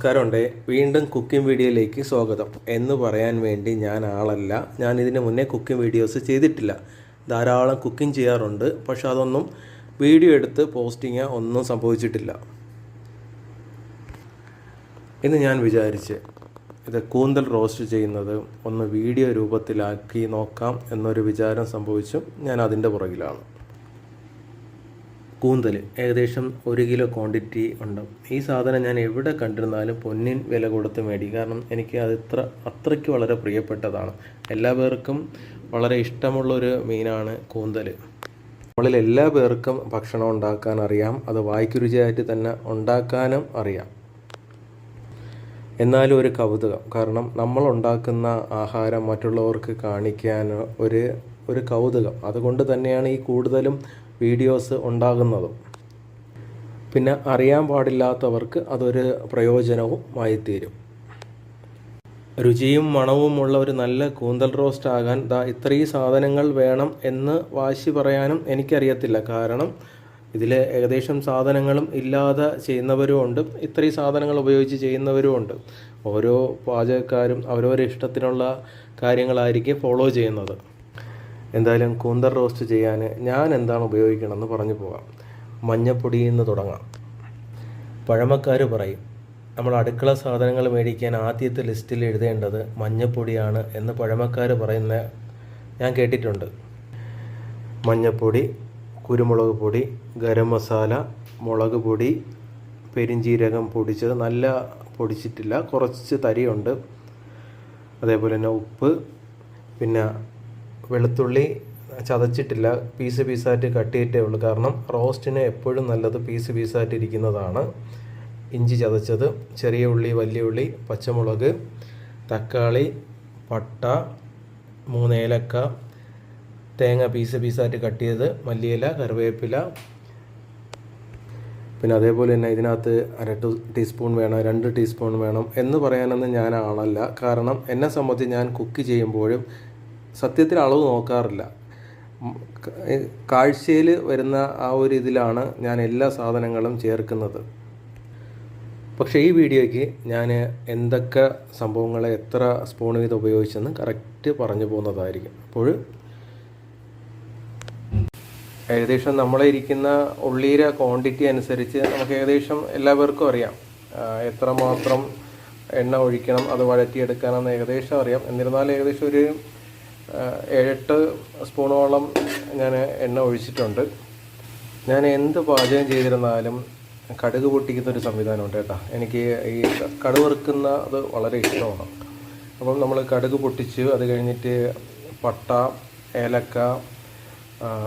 നമസ്കാരമുണ്ട്. വീണ്ടും കുക്കിംഗ് വീഡിയോയിലേക്ക് സ്വാഗതം. എന്ന് പറയാൻ വേണ്ടി ഞാൻ ആളല്ല. ഞാൻ ഇതിന് മുന്നേ കുക്കിംഗ് വീഡിയോസ് ചെയ്തിട്ടില്ല. ധാരാളം കുക്കിംഗ് ചെയ്യാറുണ്ട്. പക്ഷെ അതൊന്നും വീഡിയോ എടുത്ത് പോസ്റ്റിങ് ഒന്നും സംഭവിച്ചിട്ടില്ല. ഇന്ന് ഞാൻ വിചാരിച്ച് ഇത് കൂന്തൽ റോസ്റ്റ് ചെയ്യുന്നത് ഒന്ന് വീഡിയോ രൂപത്തിലാക്കി നോക്കാം എന്നൊരു വിചാരം സംഭവിച്ചു ഞാൻ അതിന്റെ പുറകിലാണ്. കൂന്തൽ ഏകദേശം ഒരു കിലോ ക്വാണ്ടിറ്റി ഉണ്ട്. ഈ സാധനം ഞാൻ എവിടെ കണ്ടിരുന്നാലും പൊന്നിൻ വില കൊടുത്ത് മേടി. കാരണം എനിക്ക് അത് ഇത്ര അത്രയ്ക്ക് വളരെ പ്രിയപ്പെട്ടതാണ്. എല്ലാ പേർക്കും വളരെ ഇഷ്ടമുള്ളൊരു മീനാണ് കൂന്തൽ. നമ്മളിൽ എല്ലാ പേർക്കും ഭക്ഷണം ഉണ്ടാക്കാൻ അറിയാം. അത് വായിക്കു രുചിയായിട്ട് തന്നെ ഉണ്ടാക്കാനും അറിയാം. എന്നാലും ഒരു കൗതുകം. കാരണം നമ്മൾ ഉണ്ടാക്കുന്ന ആഹാരം മറ്റുള്ളവർക്ക് കാണിക്കാൻ ഒരു ഒരു കൗതുകം. അതുകൊണ്ട് തന്നെയാണ് ഈ കൂടുതലും വീഡിയോസ് ഉണ്ടാകുന്നതും. പിന്നെ അറിയാൻ പാടില്ലാത്തവർക്ക് അതൊരു പ്രയോജനവും തീരും രുചിയും മണവും ഉള്ള ഒരു നല്ല കൂന്തൽ റോസ്റ്റ് ആകാൻ ദാ ഇത്രയും സാധനങ്ങൾ വേണം എന്ന് വാശി പറയാനും എനിക്കറിയത്തില്ല. കാരണം ഇതിൽ ഏകദേശം സാധനങ്ങളും ഇല്ലാതെ ചെയ്യുന്നവരും ഉണ്ട് ഇത്രയും സാധനങ്ങൾ ഉപയോഗിച്ച് ചെയ്യുന്നവരും ഉണ്ട് ഓരോ പാചകക്കാരും അവരവരുടെ ഇഷ്ടത്തിനുള്ള കാര്യങ്ങളായിരിക്കും ഫോളോ ചെയ്യുന്നത്. എന്തായാലും കൂന്തൽ റോസ്റ്റ് ചെയ്യാൻ ഞാൻ എന്താണ് ഉപയോഗിക്കണമെന്ന് പറഞ്ഞു പോകാം. മഞ്ഞപ്പൊടിയിൽ നിന്ന് തുടങ്ങാം. പഴമക്കാർ പറയും നമ്മൾ അടുക്കള സാധനങ്ങൾ മേടിക്കാൻ ആദ്യത്തെ ലിസ്റ്റിൽ എഴുതേണ്ടത് മഞ്ഞപ്പൊടിയാണ് എന്ന് പഴമക്കാർ പറയുന്ന ഞാൻ കേട്ടിട്ടുണ്ട്. മഞ്ഞപ്പൊടി കുരുമുളക് പൊടി ഗരം മസാല മുളക് പൊടി പെരിഞ്ചീരകം പൊടിച്ചത് നല്ല പൊടിച്ചിട്ടില്ല കുറച്ച് തരിയുണ്ട്. അതേപോലെ തന്നെ ഉപ്പ് പിന്നെ വെളുത്തുള്ളി ചതച്ചിട്ടില്ല. പീസ് പീസായിട്ട് കട്ട് ചെയ്തിട്ടേ ഉള്ളൂ. കാരണം റോസ്റ്റിന് എപ്പോഴും നല്ലത് പീസ് പീസായിട്ട് ഇരിക്കുന്നതാണ്. ഇഞ്ചി ചതച്ചത് ചെറിയ ഉള്ളി വലിയ ഉള്ളി പച്ചമുളക് തക്കാളി പട്ട മൂന്ന് ഏലക്ക തേങ്ങ പീസ് പീസായിട്ട് കട്ട് ചെയ്ത് മല്ലിയില കറിവേപ്പില പിന്നെ അതേപോലെ തന്നെ ഇതിനകത്ത് അര ടീസ്പൂൺ വേണം രണ്ട് ടീസ്പൂൺ വേണം എന്ന് പറയാനൊന്നും ഞാൻ ആളല്ല. കാരണം എന്നെ സംബന്ധിച്ച് ഞാൻ കുക്ക് ചെയ്യുമ്പോഴും സത്യത്തിൽ അളവ് നോക്കാറില്ല. കാഴ്ചയിൽ വരുന്ന ആ ഒരു ഇതിലാണ് ഞാൻ എല്ലാ സാധനങ്ങളും ചേർക്കുന്നത്. പക്ഷേ ഈ വീഡിയോയ്ക്ക് ഞാൻ എന്തൊക്കെ സംഭവങ്ങളെ എത്ര സ്പൂൺ വീതം ഉപയോഗിച്ചെന്ന് കറക്റ്റ് പറഞ്ഞു പോകുന്നതായിരിക്കും. അപ്പോൾ ഏകദേശം നമ്മളെ ഇരിക്കുന്ന ഉള്ളീര ക്വാണ്ടിറ്റി അനുസരിച്ച് നമുക്ക് ഏകദേശം എല്ലാവർക്കും അറിയാം. എത്രമാത്രം എണ്ണ ഒഴിക്കണം അത് വഴറ്റിയെടുക്കാനെന്ന് ഏകദേശം അറിയാം. എന്നിരുന്നാലും ഏകദേശം ഒരു ഏഴെട്ട് സ്പൂണോളം ഞാൻ എണ്ണ ഒഴിച്ചിട്ടുണ്ട്. ഞാൻ എന്ത് പാചകം ചെയ്തിരുന്നാലും കടുക് പൊട്ടിക്കുന്ന ഒരു സംവിധാനമുണ്ട് കേട്ടോ. എനിക്ക് ഈ കടുക് വറുക്കുന്ന അത് വളരെ ഇഷ്ടമാണ്. അപ്പം നമ്മൾ കടുക് പൊട്ടിച്ച് അത് കഴിഞ്ഞിട്ട് പട്ട ഏലക്ക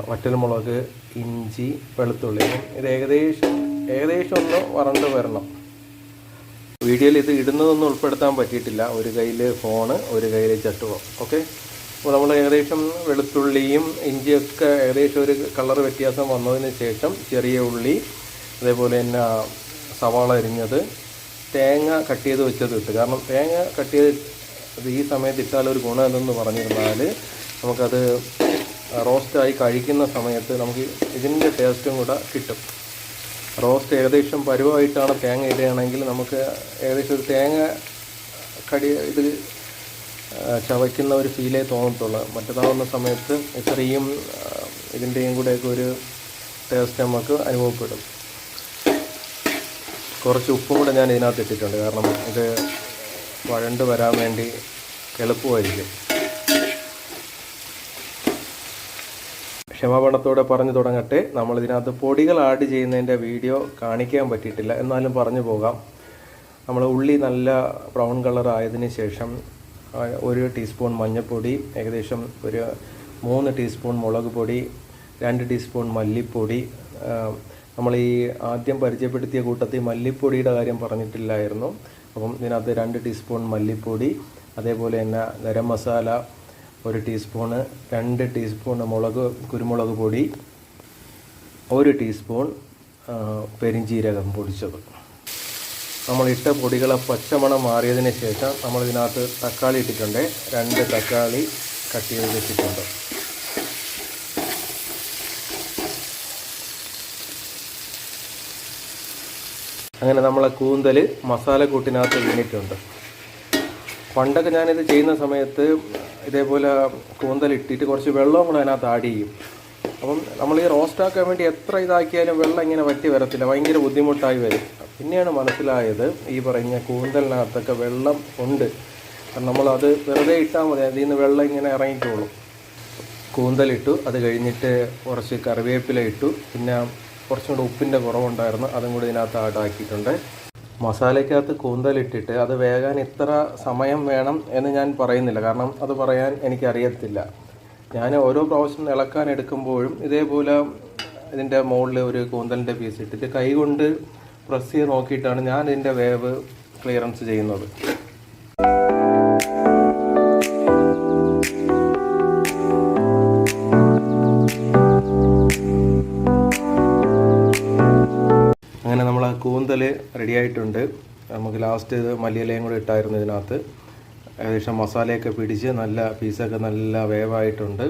വറ്റൽമുളക് ഇഞ്ചി വെളുത്തുള്ളി ഇത് ഏകദേശം ഏകദേശം ഒന്ന് വറണ്ട് വരണം. വീഡിയോയിൽ ഇത് ഇടുന്നതൊന്നും ഉൾപ്പെടുത്താൻ പറ്റിയിട്ടില്ല. ഒരു കയ്യിൽ ഫോണ് ഒരു കയ്യിൽ ചട്ടുകം ഓക്കെ? അപ്പോൾ നമ്മൾ ഏകദേശം വെളുത്തുള്ളിയും ഇഞ്ചിയൊക്കെ ഏകദേശം ഒരു കളർ വ്യത്യാസം വന്നതിന് ശേഷം ചെറിയ ഉള്ളി അതേപോലെ തന്നെ സവാള അരിഞ്ഞത് തേങ്ങ കട്ട് ചെയ്ത് വെച്ചത് ഇട്ട്. കാരണം തേങ്ങ കട്ട് ചെയ്ത് ഈ സമയത്ത് ഇട്ടാൽ ഒരു ഗുണം എന്തെന്ന് പറഞ്ഞിരുന്നാൽ നമുക്കത് റോസ്റ്റായി കഴിക്കുന്ന സമയത്ത് നമുക്ക് ഇതിന്റെ ടേസ്റ്റും കൂടെ കിട്ടും. റോസ്റ്റ് ഏകദേശം പരുവമായിട്ടാണ് തേങ്ങ ഇടുകയാണെങ്കിൽ നമുക്ക് ഏകദേശം ഒരു തേങ്ങ കടി ഇത് ചവയ്ക്കുന്ന ഒരു ഫീലേ തോന്നത്തുള്ളൂ. മറ്റേതാവുന്ന സമയത്ത് ഇത്രയും ഇതിന്റെയും കൂടെയൊക്കെ ഒരു ടേസ്റ്റ് നമുക്ക് അനുഭവപ്പെടും. കുറച്ച് ഉപ്പും കൂടെ ഞാൻ ഇതിനകത്ത് ഇട്ടിട്ടുണ്ട്. കാരണം ഇത് വഴണ്ട് വരാൻ വേണ്ടി എളുപ്പമായിരിക്കും. ക്ഷമാപണത്തോടെ പറഞ്ഞു തുടങ്ങട്ടെ. നമ്മൾ ഇതിനകത്ത് പൊടികൾ ആഡ് ചെയ്യുന്നതിന്റെ വീഡിയോ കാണിക്കാൻ പറ്റിയിട്ടില്ല. എന്നാലും പറഞ്ഞു പോകാം. നമ്മൾ ഉള്ളി നല്ല ബ്രൗൺ കളർ ആയതിനു ശേഷം ഒരു ടീസ്പൂൺ മഞ്ഞൾപ്പൊടി ഏകദേശം ഒരു മൂന്ന് ടീസ്പൂൺ മുളക് പൊടി രണ്ട് ടീസ്പൂൺ മല്ലിപ്പൊടി. നമ്മൾ ഈ ആദ്യം പരിചയപ്പെടുത്തിയ കൂട്ടത്തിൽ മല്ലിപ്പൊടിയുടെ കാര്യം പറഞ്ഞിട്ടില്ലായിരുന്നു. അപ്പം ഇതിനകത്ത് രണ്ട് ടീസ്പൂൺ മല്ലിപ്പൊടി അതേപോലെ തന്നെ ഗരം മസാല ഒരു ടീസ്പൂണ് രണ്ട് ടീസ്പൂൺ മുളക് കുരുമുളക് പൊടി ഒരു ടീസ്പൂൺ പെരിഞ്ചീരകം പൊടിച്ചത്. നമ്മളിട്ട പൊടികളെ പച്ചമണം മാറിയതിന് ശേഷം നമ്മൾ ഇതിനകത്ത് തക്കാളി ഇട്ടിട്ടുണ്ട്. രണ്ട് തക്കാളി കട്ട് ചെയ്ത് വെച്ചിട്ടുണ്ട്. അങ്ങനെ നമ്മളെ കൂന്തൽ മസാല കൂട്ടിനകത്ത് വീണിട്ടുണ്ട്. പണ്ടൊക്കെ ഞാനിത് ചെയ്യുന്ന സമയത്ത് ഇതേപോലെ കൂന്തൽ ഇട്ടിട്ട് കുറച്ച് വെള്ളവും കൂടെ അതിനകത്ത് ആഡ് ചെയ്യും. അപ്പം നമ്മൾ ഈ റോസ്റ്റാക്കാൻ വേണ്ടി എത്ര ഇതാക്കിയാലും വെള്ളം ഇങ്ങനെ വറ്റി വരത്തില്ല. ഭയങ്കര ബുദ്ധിമുട്ടായി വരും. പിന്നെയാണ് മനസ്സിലായത് ഈ പറഞ്ഞ കൂന്തലിനകത്തൊക്കെ വെള്ളം ഉണ്ട്. നമ്മളത് വെറുതെ ഇട്ടാൽ മതി. അതിൽ നിന്ന് വെള്ളം ഇങ്ങനെ ഇറങ്ങിക്കോളും. കൂന്തലിട്ടു. അത് കഴിഞ്ഞിട്ട് കുറച്ച് കറിവേപ്പില ഇട്ടു. പിന്നെ കുറച്ചും കൂടെ ഉപ്പിന്റെ കുറവുണ്ടായിരുന്നു. അതും കൂടി ഇതിനകത്ത് ആഡ് ആക്കിയിട്ടുണ്ട്. മസാലയ്ക്കകത്ത് കൂന്തലിട്ടിട്ട് അത് വേകാൻ ഇത്ര സമയം വേണം എന്ന് ഞാൻ പറയുന്നില്ല. കാരണം അത് പറയാൻ എനിക്കറിയത്തില്ല. ഞാൻ ഓരോ പ്രാവശ്യം ഇളക്കാൻ എടുക്കുമ്പോഴും ഇതേപോലെ ഇതിന്റെ മുകളിൽ ഒരു കൂന്തലിന്റെ പീസ് ഇട്ടിട്ട് കൈ കൊണ്ട് പ്രസ് ചെയ്ത് നോക്കിയിട്ടാണ് ഞാൻ ഇതിന്റെ വേവ് ക്ലിയറൻസ് ചെയ്യുന്നത്. അങ്ങനെ നമ്മൾ ആ കൂന്തൽ റെഡി ആയിട്ടുണ്ട്. നമുക്ക് ലാസ്റ്റ് ഇത് മല്ലിയിലയും കൂടെ ഇട്ടായിരുന്നു ഇതിനകത്ത്. ഏകദേശം മസാലയൊക്കെ പിടിച്ച് നല്ല പീസൊക്കെ നല്ല വേവായിട്ടുണ്ട്.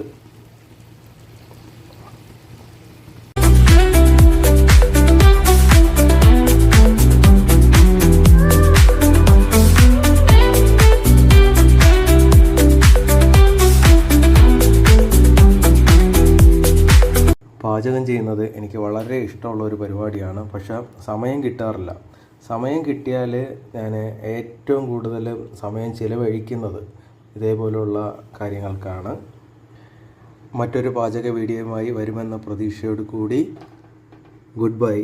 പാചകം ചെയ്യുന്നത് എനിക്ക് വളരെ ഇഷ്ടമുള്ള ഒരു പരിപാടിയാണ്. പക്ഷേ സമയം കിട്ടാറില്ല. സമയം കിട്ടിയാൽ ഞാൻ ഏറ്റവും കൂടുതൽ സമയം ചിലവഴിക്കുന്നത് ഇതേപോലെയുള്ള കാര്യങ്ങൾക്കാണ്. മറ്റൊരു പാചക വീഡിയോയുമായി വരുമെന്ന പ്രതീക്ഷയോട് കൂടി ഗുഡ് ബൈ.